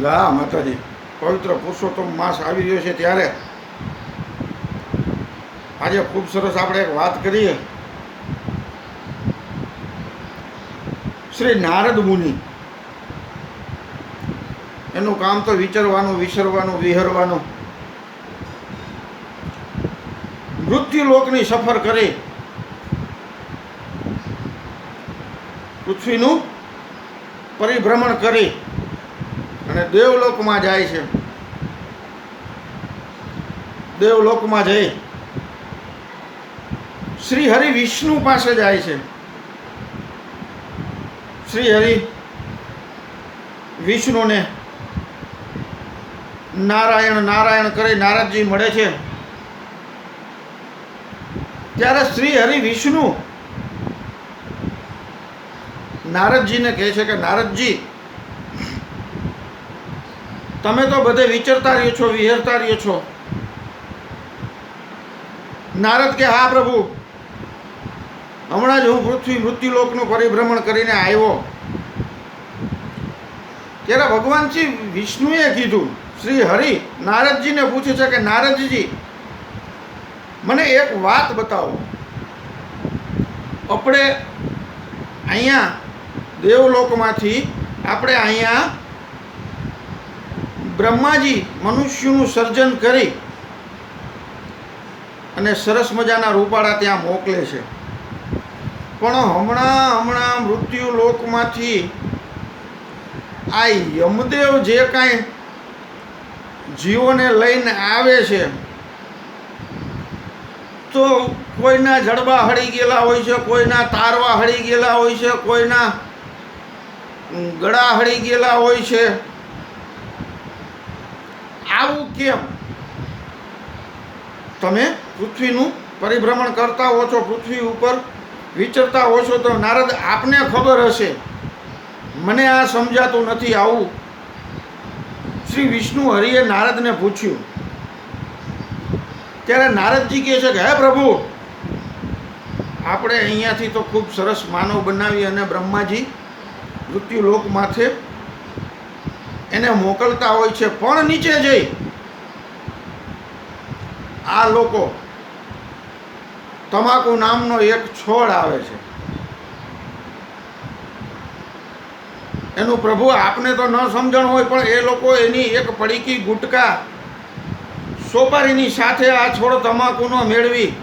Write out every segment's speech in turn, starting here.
ગા માતાજી, પવિત્ર પુરુષોત્તમ માસ આવી રહ્યો છે ત્યારે. આજે ખૂબ સરસ આપણે એક વાત કરીએ. શ્રી નારદ મુનિ. એનું કામ તો વિચારવાનું, વિસરવાનું, વિહરવાનું. મૃત્યુલોકની સફર કરી. પૃથ્વીનું પરિભ્રમણ કરી. અને દેવલોકમાં જાય છે. દેવલોકમાં જઈ શ્રી હરિ વિષ્ણુ પાસે જાય છે. શ્રી હરિ વિષ્ણુને નારાયણ નારાયણ કરી નારદજી મળે છે. ત્યારે શ્રી હરિ વિષ્ણુ નારદજીને કહે છે કે, નારદજી તમે તો બધે વિચરતા રહ્યો છો, વિહેરતા રહ્યો છો. નારદ કે, હા, પ્રભુ, હમણાં જ હું પૃથ્વી, મૃત્યુલોકનું પરિભ્રમણ કરીને આવ્યો. ત્યારે ભગવાન શ્રી વિષ્ણુએ કીધું, શ્રી હરિ, નારદજીને પૂછે છે કે નારદજી મને એક વાત બતાવો. આપણે અહીંયા દેવલોકમાંથી, આપણે અહીંયા બ્રહ્માજી મનુષ્યનું સર્જન કરી અને સરસ મજાના રૂપાળા ત્યાં મોકલે છે. પણ હમણાં હમણાં મૃત્યુ લોકમાંથી આ યમદેવ જે કાંઈ જીવોને લઈને આવે છે, તો કોઈના જડબા હળી ગયેલા હોય છે, કોઈના તારવા હળી ગયેલા હોય છે, કોઈના ગળા હળી ગયેલા હોય છે આવું કેમ? તમે પૃથ્વીનું પરિભ્રમણ કરતા હો છો, પૃથ્વી ઉપર વિચરતા હો છો તો નારદ, આપને ખબર હશે. મને આ સમજાતું નથી આવું. શ્રી વિષ્ણુ હરિએ નારદને પૂછ્યું. ત્યારે નારદજી કહે છે કે, હે પ્રભુ, આપણે અહીંયાથી તો ખૂબ સરસ માનવ બનાવી અને બ્રહ્માજી મૃત્યુલોક માથે એને મોકલતા હોય છે, પણ નીચે જઈ આ લોકો તમાકુ નામનો એક છોડ આવે છે. એનું પ્રભુ આપને તો ન સમજણ હોય, પણ એ લોકો એની એક પડીકી ગુટકા સોપારીની સાથે આ છોડ તમાકુનો મેળવી,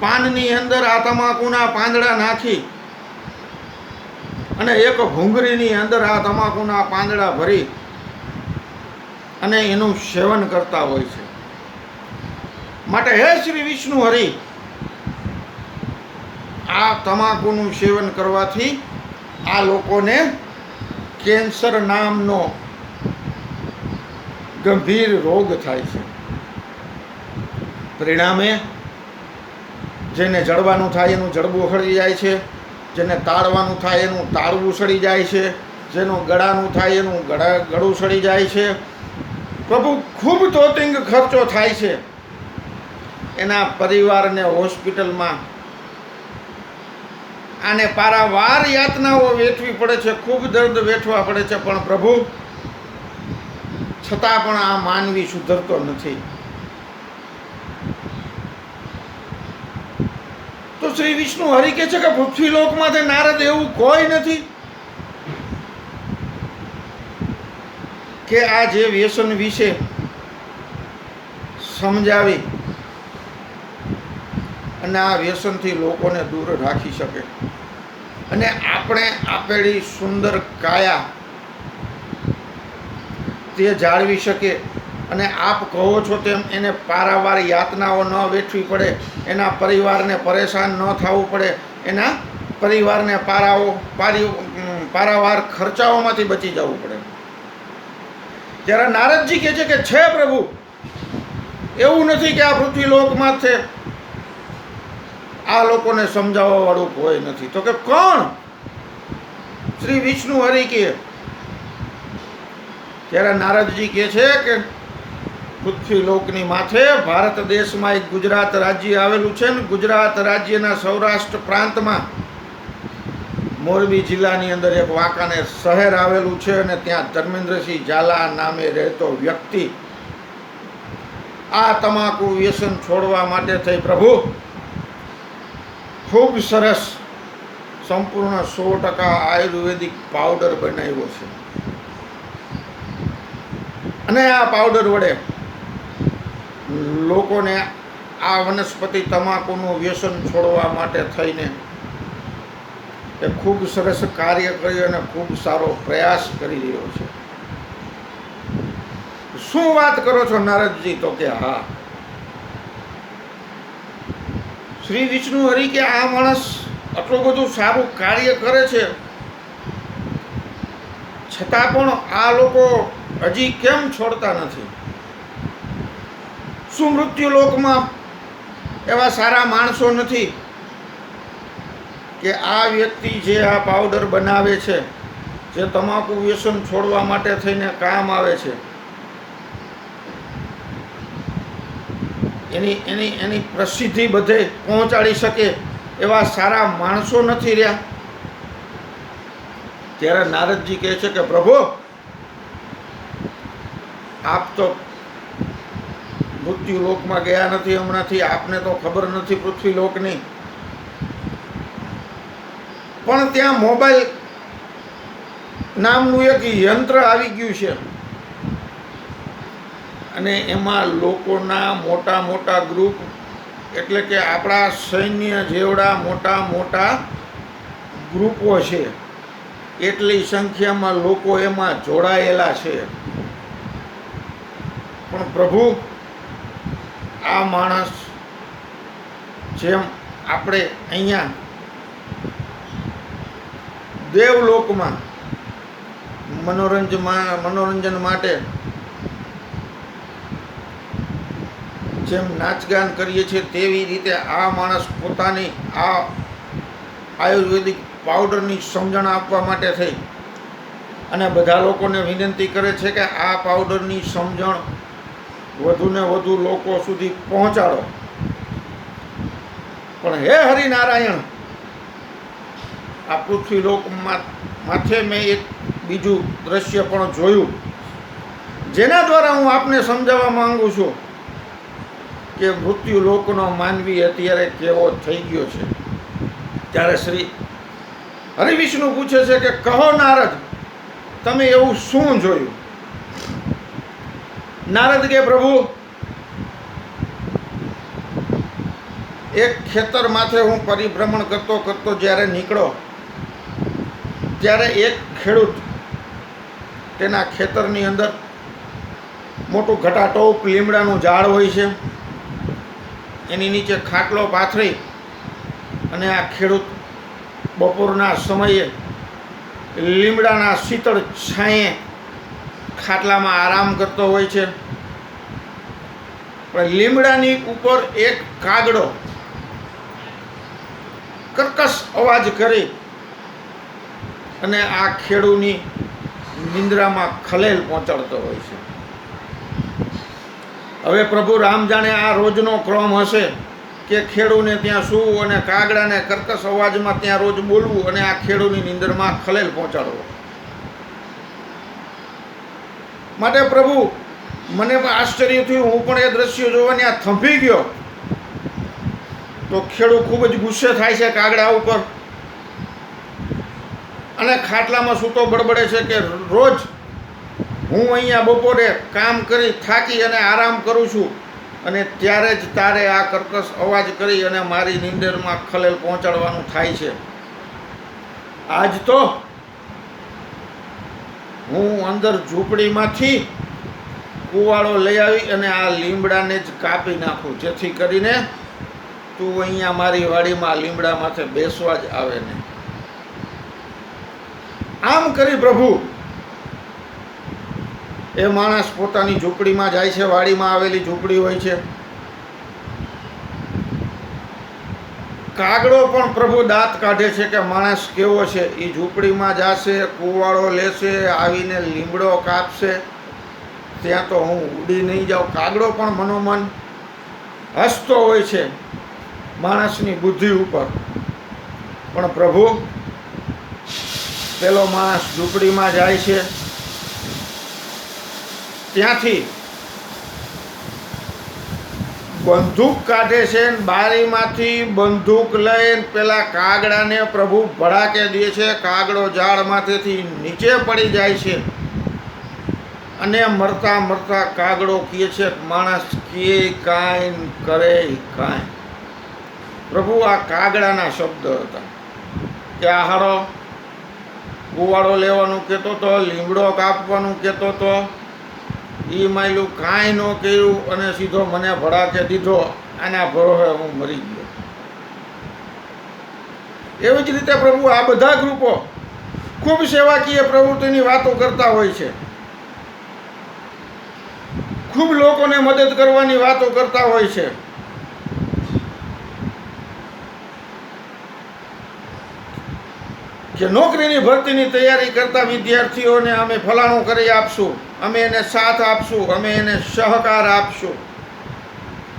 પાનની અંદર આ તમાકુના પાંદડા નાખી અને એક ભૂંગળીની અંદર આ તમાકુના પાંદડા ભરી અને એનું સેવન કરતા હોય છે. માટે હે શ્રી વિષ્ણુ હરિ, આ તમાકુનું સેવન કરવાથી આ લોકોને કેન્સર નામનો ગંભીર રોગ થાય છે. પરિણામે જેને જડવાનું થાય એનું જડબું સડી જાય છે, જેને તાળવાનું થાય એનું તાળવું સડી જાય છે, જેનું ગળાનું થાય એનું ગળા ગળું સડી જાય છે. પ્રભુ ખૂબ તોતિંગ ખર્ચો થાય છે. એના પરિવારને હોસ્પિટલમાં. આને પારાવાર યાતનાઓ વેઠવી પડે છે, ખૂબ દર્દ વેઠવા પડે છે, પણ પ્રભુ, છતાં પણ આ માનવી સુધરતો નથી. તો શ્રી વિષ્ણુ હરિ કહે છે કે પૃથ્વીલોકમાંથી નારદ એવું કોઈ નથી. કે આ જે વ્યસન વિશે સમજાવી અને આ વ્યસનથી લોકોને દૂર રાખી શકે. અને આપણે આપેલી સુંદર કાયા તે જાળવી શકે અને આપ કહો છો તેમ એને પારાવાર યાતનાઓ ન વેઠવી પડે, એના પરિવારને પરેશાન ન થવું પડે, એના પરિવારને પારાઓ પારી પારાવાર ખર્ચાઓમાંથી બચી જવું પડે. ત્યારે નારદજી કહે છે કે, છે પ્રભુ, એવું નથી કે આ પૃથ્વી લોકમાં છે. આ લોકોને સમજાવવા વાળું કોઈ નથી. તો કે કોણ? શ્રી વિષ્ણુ હરિ કે? ત્યારે નારદજી કહે છે કે પૃથ્વી લોકની માથે ભારત દેશમાં એક ગુજરાત રાજ્ય આવેલું છે ને ગુજરાત રાજ્યના સૌરાષ્ટ્ર પ્રાંતમાં મોરબી જિલ્લાની અંદર એક વાંકાનેર શહેર આવેલું છે અને ત્યાં ધર્મેન્દ્રસિંહ ઝાલા નામે રહેતો વ્યક્તિ આ તમાકુ વ્યસન છોડવા માટે થઈ પ્રભુ ખૂબ સરસ સંપૂર્ણ સો ટકા આયુર્વેદિક પાવડર બનાવ્યો છે. અને આ પાવડર વડે લોકોને આ વનસ્પતિ તમાકુનું વ્યસન છોડવા માટે થઈને એ ખૂબ સરસ કાર્ય કર્યું અને ખૂબ સારો પ્રયાસ કરી રહ્યો છે. શું વાત કરો છો નારદજી? તો કે હા. શ્રી વિષ્ણુ હરિ કે આ માણસ આટલું બધું સારું કાર્ય કરે છે? છતાં પણ આ લોકો હજી કેમ છોડતા નથી? શું મૃત્યુ લોકમાં એવા સારા માણસો નથી કે આ વ્યક્તિ જે આ પાવડર બનાવે છે, જે તમાકુ વ્યસન છોડવા માટે થઈને કામ આવે છે? એની એની એની પ્રસિદ્ધિ બધે પહોંચાડી શકે એવા સારા માણસો નથી રહ્યા. ત્યારે નારદજી કહે છે કે, પ્રભુ, આપ તો મૃત્યુ લોકમાં ગયા નથી હમણાંથી, આપને તો ખબર નથી પૃથ્વી લોકની પણ ત્યાં મોબાઈલ નામનું એક યંત્ર આવી ગયું છે. અને એમાં લોકોના મોટા મોટા ગ્રુપ એટલે કે આપણા સૈન્ય જેવડા મોટા મોટા ગ્રુપો છે. એટલી સંખ્યામાં લોકો એમાં જોડાયેલા છે. પણ પ્રભુ, આ માણસ જેમ આપણે અહીંયા દેવલોકમાં મનોરંજનમાં મનોરંજન માટે જેમ નાચગાન કરીએ છીએ, તેવી રીતે આ માણસ પોતાની આ આયુર્વેદિક પાવડરની સમજણ આપવા માટે થઈ. અને બધા લોકોને વિનંતી કરે છે કે આ પાવડરની સમજણ વધુને વધુ લોકો સુધી પહોંચાડો. પણ હે હરિનારાયણ, આ પૃથ્વી લોકમાં માથે મેં એક બીજું દ્રશ્ય પણ જોયું. જેના દ્વારા હું આપને સમજાવવા માંગુ છું કે મૃત્યુ લોકનો માનવી અત્યારે કેવો થઈ ગયો છે. ત્યારે શ્રી હરિવિષ્ણુ પૂછે છે કે કહો નારદ, તમે એવું શું જોયું? નારદ કે, પ્રભુ, એક ખેતર માથે હું પરિભ્રમણ કરતો કરતો જ્યારે નીકળો, ત્યારે એક ખેડૂત તેના ખેતરની અંદર મોટું ઘટાટોપ લીમડાનું ઝાડ હોય છે. એની નીચે ખાટલો પાથરી અને આ ખેડૂત બપોરના સમયે લીમડાના શીતળ છાંયે ખાટલામાં આરામ કરતો હોય છે. પણ લીમડાની ઉપર એક કાગડો કર્કશ અવાજ કરી અને આ ખેડૂની નિંદ્રામાં ખલેલ પહોંચાડતો હોય છે. હવે પ્રભુ રામ જાણે આ રોજનો ક્રમ હશે કે ખેડૂને ત્યાં સૂવું અને કાગડાને કર્કશ અવાજમાં ત્યાં રોજ બોલવું અને આ ખેડૂની નિંદરમાં ખલેલ પહોંચાડવો. માટે પ્રભુ, મને પણ આશ્ચર્ય થયું, હું પણ એ દ્રશ્ય જોવાની આ થંભી ગયો. તો ખેડૂ ખૂબ જ ગુસ્સે થાય છે કાગડા ઉપર અને ખાટલામાં સૂતો બડબડે છે કે રોજ હું અહીંયા બપોરે કામ કરી થાકી અને આરામ કરું છું અને ત્યારે જ તારે આ કર્કશ અવાજ કરી અને મારી નીંદરમાં ખલેલ પહોંચાડવાનું થાય છે. આજ તો હું અંદર ઝૂંપડીમાંથી કુવાળો લઈ આવી અને આ લીમડાને જ કાપી નાખું, જેથી કરીને તું અહીંયા મારી વાડીમાં લીમડા માથે બેસવા જ આવે ને આમ કરી પ્રભુ એ માણસ પોતાની ઝૂંપડીમાં જાય છે, વાડીમાં આવેલી ઝૂંપડી હોય છે. કાગડો પણ પ્રભુ દાંત કાઢે છે કે માણસ કેવો છે? એ ઝૂંપડીમાં જશે, કુવાળો લેશે, આવીને લીમડો કાપશે. ત્યાં તો હું ઉડી નહીં જાઉં. કાગડો પણ મનોમન હસતો હોય છે માણસની બુદ્ધિ ઉપર. પણ પ્રભુ, પેલો માણસ ઝૂંપડીમાં જાય છે ત્યાંથી બંદૂક કાઢે છે ને બારીમાંથી બંદૂક લઈને પેલા કાગડાને પ્રભુ ભડાકે દે છે. કાગડો ઝાડમાંથી નીચે પડી જાય છે. અને મરતા મરતા કાગડો કહે છે માણસ કહે કાંઈ કરે કાંઈ. પ્રભુ આ કાગડાના શબ્દ હતા. કે આહારો હારો કુવાડો લેવાનું કહેતો હતો લીમડો કાપવાનું કહેતો તો એ માયલું કાંઈ ન કર્યું અને સીધો મને ભડાકે દીધો, આના ભરોસે હું મરી ગયો. એવી જ રીતે પ્રભુ આ બધા ગ્રુપો ખૂબ સેવાકીય પ્રવૃત્તિની વાતો કરતા હોય છે. ખૂબ લોકોને મદદ કરવાની વાતો કરતા હોય છે. કે નોકરીની ભરતીની તૈયારી કરતા વિદ્યાર્થીઓને અમે ફલાણું કરી આપશું. અમે એને સાથ આપશું, અમે એને સહકાર આપશું.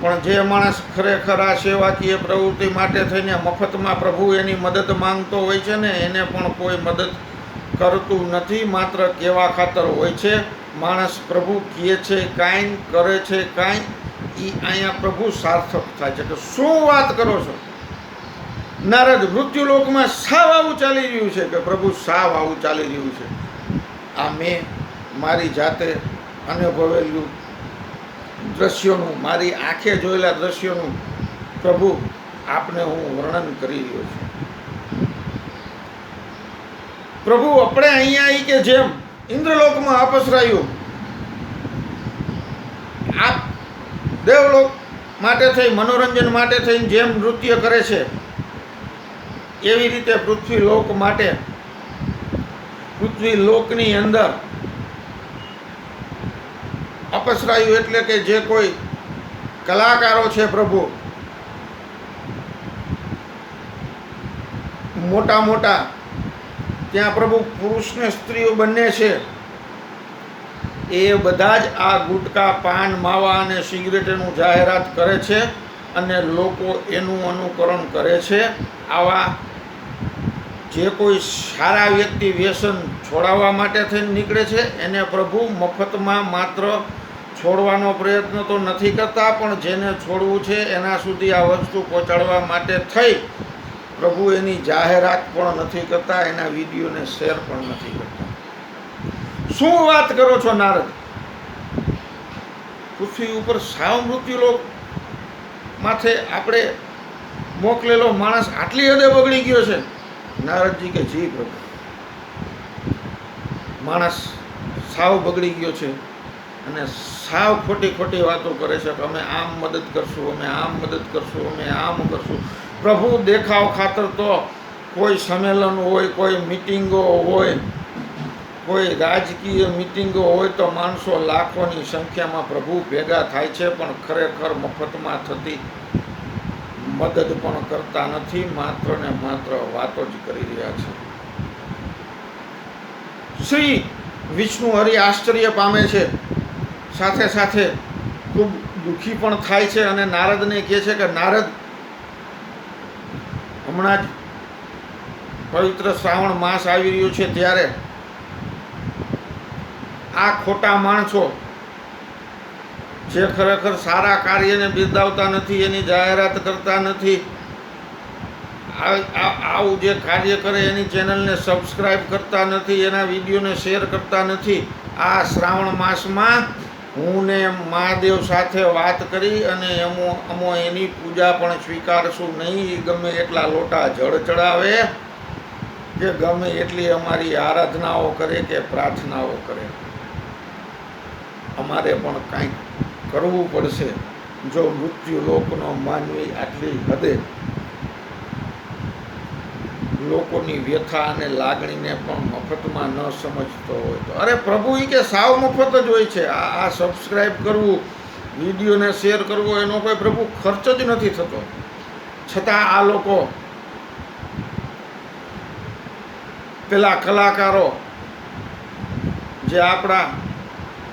પણ જે માણસ ખરેખર આ સેવાકીય પ્રવૃત્તિ માટે થઈને મફતમાં પ્રભુ એની મદદ માંગતો હોય છે ને, એને પણ કોઈ મદદ કરતું નથી, માત્ર કેવા ખાતર હોય છે, માણસ પ્રભુ કહે છે કાંઈ, કરે છે કાંઈ એ અહીંયા પ્રભુ સાર્થક થાય છે. કે શું વાત કરો છો? નારદ, મૃત્યુલોકમાં સાવ આવું ચાલી રહ્યું છે કે પ્રભુ સાવ આવું ચાલી રહ્યું છે? આ મેં મારી જાતે અનુભવેલું દ્રશ્યોનું, મારી આંખે જોયેલા દ્રશ્યોનું પ્રભુ આપને હું વર્ણન કરી રહ્યો છું. પ્રભુ, આપણે અહીંયા આવી કે જેમ ઇન્દ્રલોકમાં અપસરાયું આપ દેવલોક માટે થઈ, મનોરંજન માટે થઈને જેમ નૃત્ય કરે છે, એવી રીતે પૃથ્વી લોક માટે, પૃથ્વી લોકની અંદર અપસરાયું એટલે કે જે કોઈ કલાકારો છે પ્રભુ, મોટા મોટા, ત્યાં પ્રભુ પુરુષ ને સ્ત્રીઓ બંને છે, એ બધા જ આ ગુટકા, પાન, માવા અને સિગરેટનું જાહેરાત કરે છે અને લોકો એનું અનુકરણ કરે છે. આવા જે કોઈ સારા વ્યક્તિ વ્યસન છોડાવવા માટે થઈને નીકળે છે, એને પ્રભુ મફતમાં માત્ર છોડવાનો પ્રયત્ન તો નથી કરતા, પણ જેને છોડવું છે એના સુધી આ વસ્તુ પહોંચાડવા માટે થઈ. પ્રભુ એની જાહેરાત પણ નથી કરતા, એના વિડીયોને શેર પણ નથી કરતા. શું વાત કરો છો નારદ? પૃથ્વી ઉપર સાવ મૃત્યુલોક માથે આપણે મોકલેલો માણસ આટલી હદે બગડી ગયો છે. નારદજી કે, જી પ્રભુ, માણસ સાવ બગડી ગયો છે અને સાવ ખોટી ખોટી વાતો કરે છે કે અમે આમ મદદ કરશું, અમે આમ મદદ કરશું, અમે આમ કરશું. પ્રભુ દેખાવ ખાતર તો કોઈ સંમેલન હોય, કોઈ મિટિંગો હોય, કોઈ રાજકીય મિટિંગો હોય તો માણસો લાખોની સંખ્યામાં પ્રભુ ભેગા થાય છે, પણ ખરેખર મફતમાં થતી મદદ પણ કરતા નથી, માત્ર ને માત્ર વાતો જ કરી રહ્યા છે. શ્રી વિષ્ણુ હરિ આશ્ચર્ય પામે છે. સાથે સાથે ખૂબ દુઃખી પણ થાય છે અને નારદને કહે છે કે, નારદ, હમણાં જ પવિત્ર શ્રાવણ માસ આવી રહ્યો છે ત્યારે આ ખોટા માણસો જે ખરેખર સારા કાર્યને બિરદાવતા નથી, એની જાહેરાત કરતા નથી આવું જે કાર્ય કરે એની ચેનલને સબસ્ક્રાઈબ કરતા નથી, એના વિડીયોને શેર કરતા નથી, આ શ્રાવણ માસમાં હું ને મહાદેવ સાથે વાત કરી અને એમો અમો એની પૂજા પણ સ્વીકારશું નહીં ગમે એટલા લોટા જળ ચડાવે કે ગમે એટલી અમારી આરાધનાઓ કરે કે પ્રાર્થનાઓ કરે. અમારે પણ કાંઈક કરવું પડશે, જો મૃત્યુ લોકનો માનવી આટલી હદે લોકોની વ્યથા અને લાગણીને પણ મફતમાં ન સમજતો હોય તો. અરે પ્રભુ એ કે સાવ મફત જ હોય છે. આ સબસ્ક્રાઈબ કરવું, વિડીયોને શેર કરવો, એનો કોઈ પ્રભુ ખર્ચ જ નથી થતો. છતાં આ લોકો પેલા કલાકારો જે આપણા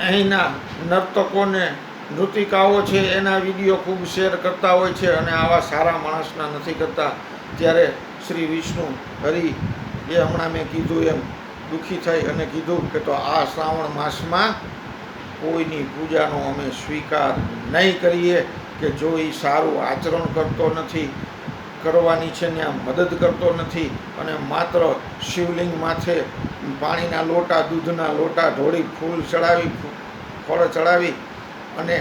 અહીંના નર્તકોને, નૃતિકાઓ છે, એના વીડિયો ખૂબ શેર કરતા હોય છે અને આવા સારા માણસના નથી કરતા. ત્યારે શ્રી વિષ્ણુ હરિ, એ હમણાં મેં કીધું એમ દુઃખી થઈ અને કીધું કે તો આ શ્રાવણ માસમાં કોઈની પૂજાનો અમે સ્વીકાર નહીં કરીએ કે જો એ સારું આચરણ કરતો નથી, કરવાની છે ત્યાં મદદ કરતો નથી અને માત્ર શિવલિંગ માથે પાણીના લોટા, દૂધના લોટા ઢોળી ફૂલ ચડાવી ફળ ચડાવી અને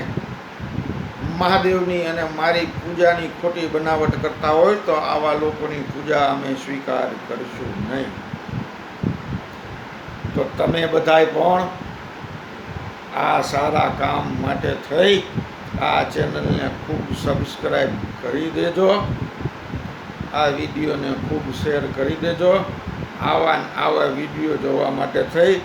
મહાદેવની અને મારી પૂજાની ખોટી બનાવટ કરતા હોય તો આવા લોકોની પૂજા અમે સ્વીકાર કરીશું નહીં. તો તમે બધાય પણ આ સારા કામ માટે થઈ આ ચેનલને ખૂબ સબસ્ક્રાઈબ કરી દેજો. આ વિડીયોને ખૂબ શેર કરી દેજો. આવા આવા વીડિયો જોવા માટે થઈ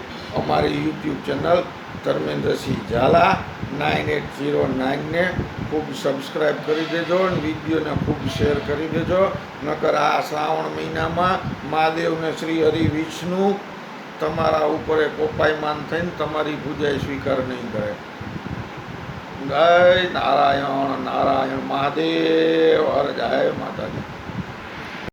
અમારી YouTube channel Dharmendrasinh Jhala nine eight zero નાઇનને ખૂબ સબસ્ક્રાઈબ કરી દેજો અને વિડીયોને ખૂબ શેર કરી દેજો. નકર આ શ્રાવણ મહિનામાં મહાદેવને શ્રી હરિ વિષ્ણુ તમારા ઉપર એ કોપાયમાન થઈને તમારી પૂજા સ્વીકાર નહીં કરે. જય નારાયણ નારાયણ મહાદેવ, હર જય માતાજી.